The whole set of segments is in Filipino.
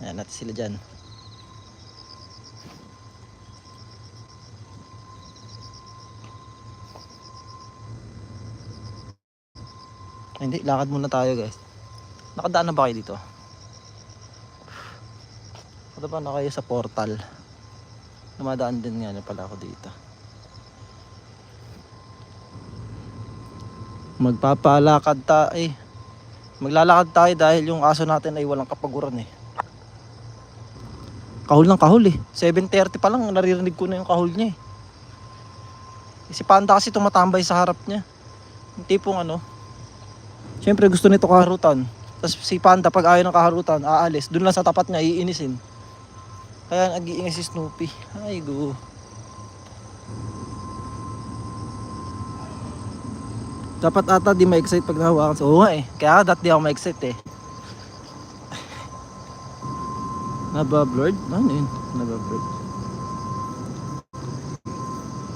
Ayan natin sila dyan. Ay, Hindi, lakad muna tayo guys. Nakadaan na ba kayo dito? Ano ba na kayo sa portal? Dumadaan din nga na pala ako dito. Magpapalakad tayo. Maglalakad tayo dahil yung aso natin ay walang kapaguran eh. Kahul ng kahul eh. 7.30 pa lang naririnig ko na yung kahul niya eh. Eh, Si Panda kasi tumatambay sa harap niya. Yung tipong ano. Siyempre gusto nito kaharutan. Tapos si Panda pag ayaw ng kaharutan, aalis. Doon lang sa tapat niya, iinisin. Kaya nag-iingay si Snoopy. Ay go. Dapat ata di ma-excite pag nahawakan. So, oo nga eh. Kaya dati di ako ma-excite eh. Nabablurred? Ano yun? Nabablurred.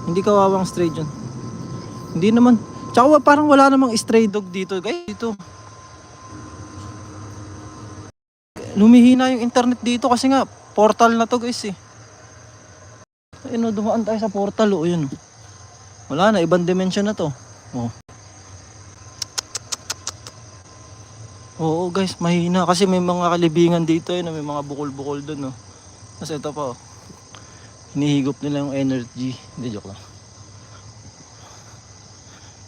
Hindi kawawang stray dyan. Hindi naman. Tsaka parang wala namang stray dog dito. Guys, dito. Lumihina yung internet dito kasi nga portal na to guys eh. Ayun dumaan tayo sa portal o yun. Wala na, ibang dimension na to. Oh. Oo guys, mahina kasi may mga kalibingan dito eh, may mga bukol-bukol doon no. Tapos ito pa oh. Hinihigop nila yung energy. Hindi joke lang.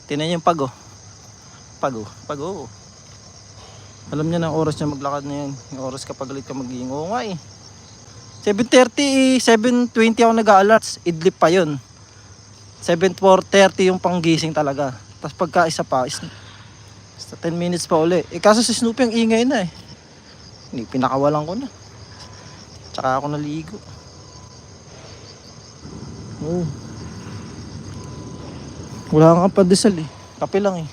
Niyo yung pag oh. Pag oh. Oh. Alam niya na oras niya maglakad na yan. Yung oras kapag galit ka magiging. Oo nga eh. 7.30 eh. 7.20 ako nag-alerts. Idlip pa yun. 7.4.30 yung panggising talaga. Tapos pagka isa pa, is, Basta 10 minutes pa uli. Eh kaso si Snoopy ang ingay na eh. Hindi, pinakawalan ko na. Tsaka ako naligo. Oo. Wala kang padesal eh. Kape lang eh.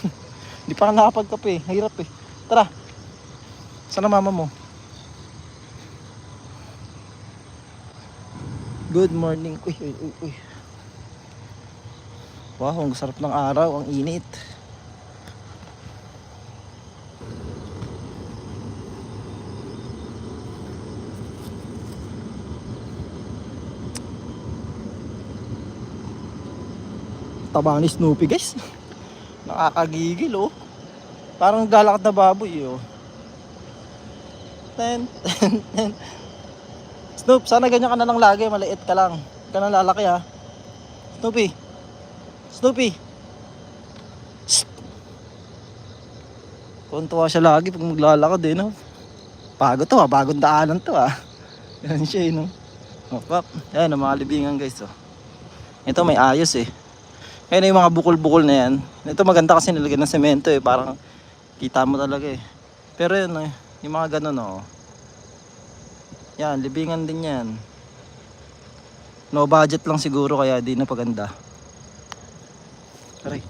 Hindi pa ka nakapagkape eh. Hirap eh. Tara. Sana mama mo? Good morning. Uy, uy, uy, uy. Wow, ang sarap ng araw. Ang init. Taba ni Snoopy guys. Nakakagigil oh. Parang galakad na baboy oh. Ten, ten, ten. Snoop, sana ganyan ka na lang lagi. Maliit ka lang. Ka na lalaki ha. Snoopy. Snoopy. Shh. Tuntua siya lagi pag maglalakad eh no. Bago to ha. Bagong daanan to ha. Yan siya eh no. Opak. Yan ang mga libingan guys oh. Ito may ayos eh. Ayun yung mga bukol-bukol na yan. Ito maganda kasi nilagyan ng semento eh. Parang kita mo talaga eh. Pero yun eh. Yung mga ganun oh. Yan, libingan din yan. No budget lang siguro kaya di na paganda. Aray.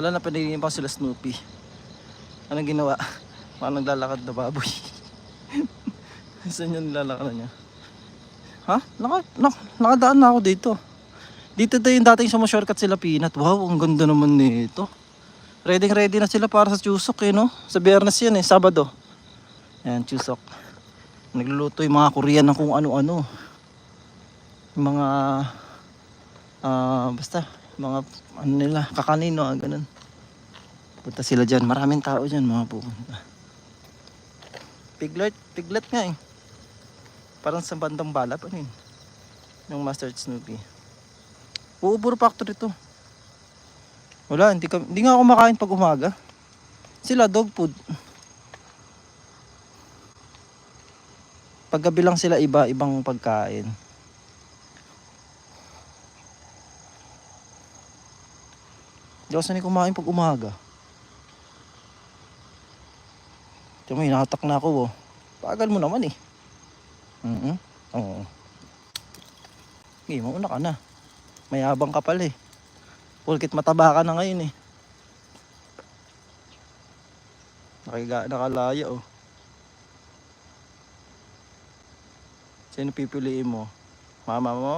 Wala na panigin pa sila Snoopy. Anong ginawa? Parang naglalakad na baboy. Saan yung nilalakad niya? Ha? Naka, nak, nakadaan na ako dito. Dito tayo yung dating sa shortcut sila Peanut. Wow, ang ganda naman nito. Ready ready na sila para sa Chusok eh no? Sa Biyernes yan eh, Sabado. Yan, Chusok. Nagluluto yung mga Korean ng kung ano-ano. Mga, ah, basta, mga, ano nila, kakanino, ah, ganun. Punta sila dyan. Maraming tao dyan mga pupunta. Piglet, piglet nga eh. Parang sa bandang balap, ano yun? Yung Master Snoopy. Uubur factory to. Wala, hindi, ka, hindi nga ako makain pag umaga. Sila dog food. Paggabi lang sila iba, ibang pagkain. Hindi ako sanay kumain pag umaga. Tiyan mo, hinahatak na ako oh. Pagal mo naman eh. Mhm. Oo. Okay, mauna ka na. Mayabang ka pala eh. Pulkit mataba ka na ngayon eh. Nakiga, nakalaya oh. Sino pipiliin mo? Mama mo?